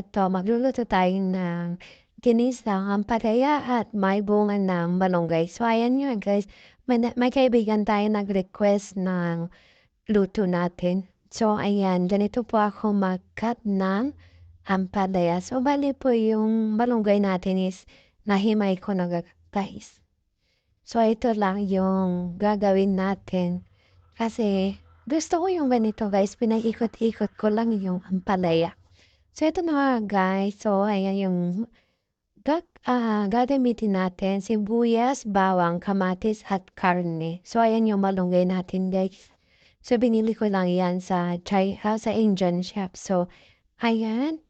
Eto magluluto tayo ng ginisang ampalaya at may bunga ng malunggay. So ayan nga guys, may, may kaibigan tayo nag-request ng luto natin. So ayan, ganito po ako mag-cut ng ampalaya. So bali po yung malunggay natin is nahimay ko na guys. So ito lang yung gagawin natin. Kasi gusto ko yung ganito guys, pinag-ikot-ikot ko lang yung ampalaya. So ito na nga guys, so ayan yung gag ah, gagamitin natin sibuyas, bawang, kamatis at karne. So ayan yung malunggay natin guys. So binili ko lang yan sa Chai ah, sa Indian shop. So ayan,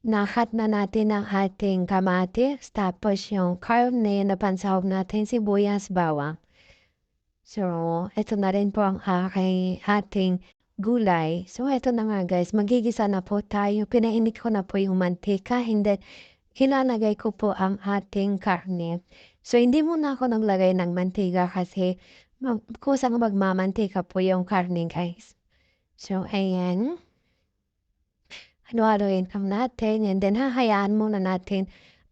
nakat na natin ang ating kamatis, tapos yung karne na pansahog natin sibuyas, bawang. So, ito na rin po ang aking ating gulay. So, eto na nga guys, magigisa na po tayo. Pinainit ko na po yung mantika and then ko po ang ating karne. So, hindi muna ako naglagay ng mantika kasi kusang magmamantika po yung karne guys. So, ayan. Ano-anoin lang natin and then hahayaan muna natin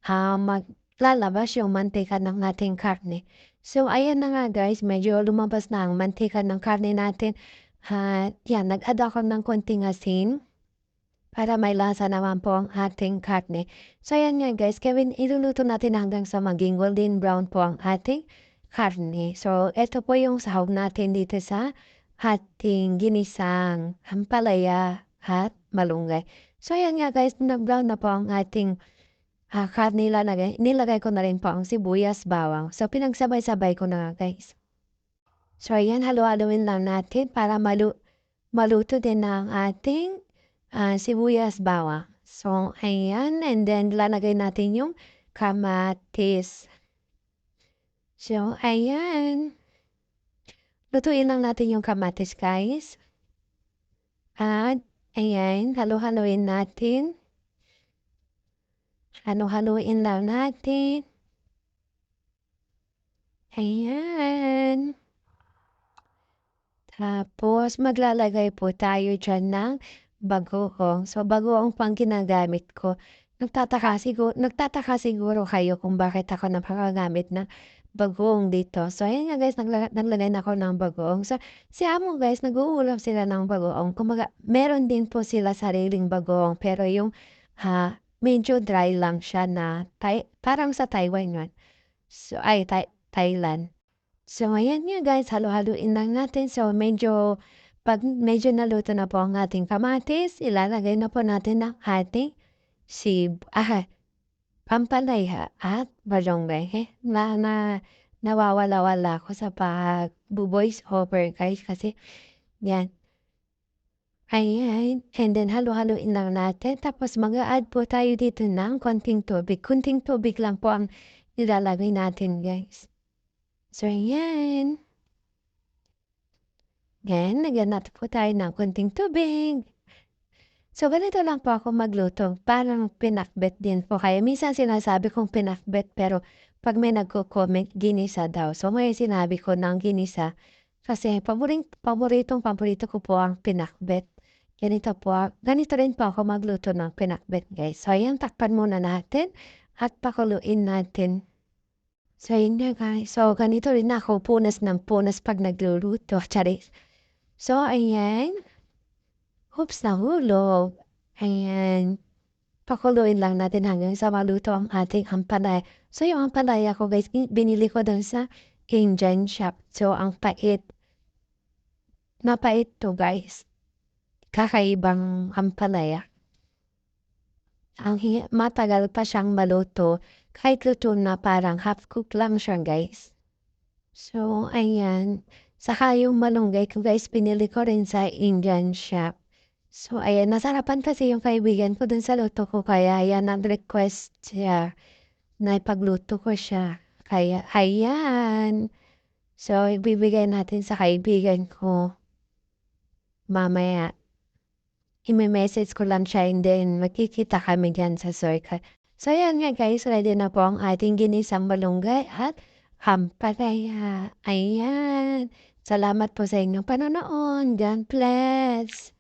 uh, maglalabas yung mantika ng ating karne. So, ayan na nga guys, medyo lumabas na ang mantika ng karne natin. At yan, nag-add ako ng konting asin para may lasa naman po ang ating karne. So ayan nga guys, Kevin, iluluto natin hanggang sa maging golden brown po ang ating karne. So ito po yung sahog natin dito sa ating ginisang ampalaya at malunggay. So ayan nga guys, nag-brown na po ang ating uh, karne nilagay. Nilagay ko na rin po ang sibuyas, bawang. So pinagsabay-sabay ko na guys. So ayan, halo-haloin lang natin para malu maluto din ang ating uh, sibuyas bawang. So ayan, and then lalagay natin yung kamatis. So ayan. Lutuin lang natin yung kamatis guys. At ayan, halo-haloin natin. Halo-haloin lang natin. Ayan. Tapos maglalagay po tayo diyan ng bagoong. So bagoong pang ginagamit ko. Nagtataka siguro nagtataka siguro kayo kung bakit ako napakagamit ng bagoong dito. So ayan nga guys, nagla naglagay na ako ng bagoong. So si amo guys, nag-uulam sila ng bagoong. Kumbaga, meron din po sila sariling bagoong pero yung ha, medyo dry lang siya na parang sa Taiwan yun. So ay Thai, Thailand. So, ayan nga guys, halo-haluin lang natin. So, medyo, pag medyo naluto na po ang ating kamatis, ilalagay na po natin ang ating sib, ah, pampalaya at balonggay. Eh, na, na, nawawala-wala ko sa pag-voice over guys kasi, yan. Ayan, and then halo-haluin lang natin. Tapos mag-add po tayo dito ng konting tubig. Kunting tubig lang po ang ilalagay natin guys. So, ayan. Yan, lagyan po tayo ng kunting tubig. So, ganito lang po ako magluto. Parang pinakbet din po kaya Minsan sinasabi kong pinakbet pero pag may nagko-comment, ginisa daw. So, may sinabi ko ng ginisa kasi paboring, paboritong paborito ko po ang pinakbet. Ganito po, ganito rin po ako magluto ng pinakbet guys. So, ayan, takpan muna natin at pakuluin natin. So, yun nga guys. So, ganito rin ako punas ng punas pag nagluluto. Charis. So, ayan. Oops, nahulog. Ayan. Pakuluin lang natin hanggang sa maluto ang ating ampalaya. So, yung ampalaya ko guys, binili ko dun sa Indian shop. So, ang pait. Mapait to guys. Kakaibang ampalaya. Ang matagal pa siyang maluto kahit luto na parang half cook lang siya guys. So, ayan. Saka yung malunggay ko guys, pinili ko rin sa Indian shop. So, ayan, nasarapan kasi yung kaibigan ko dun sa luto ko. Kaya, ayan, nag-request siya na ipagluto ko siya. Kaya, ayan. So, ibibigay natin sa kaibigan ko. Mamaya, i-message ko lang siya and then magkikita kami dyan sa circle. So ayan nga guys, ready na po ang ating ginisang malunggay at hampalaya. Ayan. Salamat po sa inyong panonood. God bless.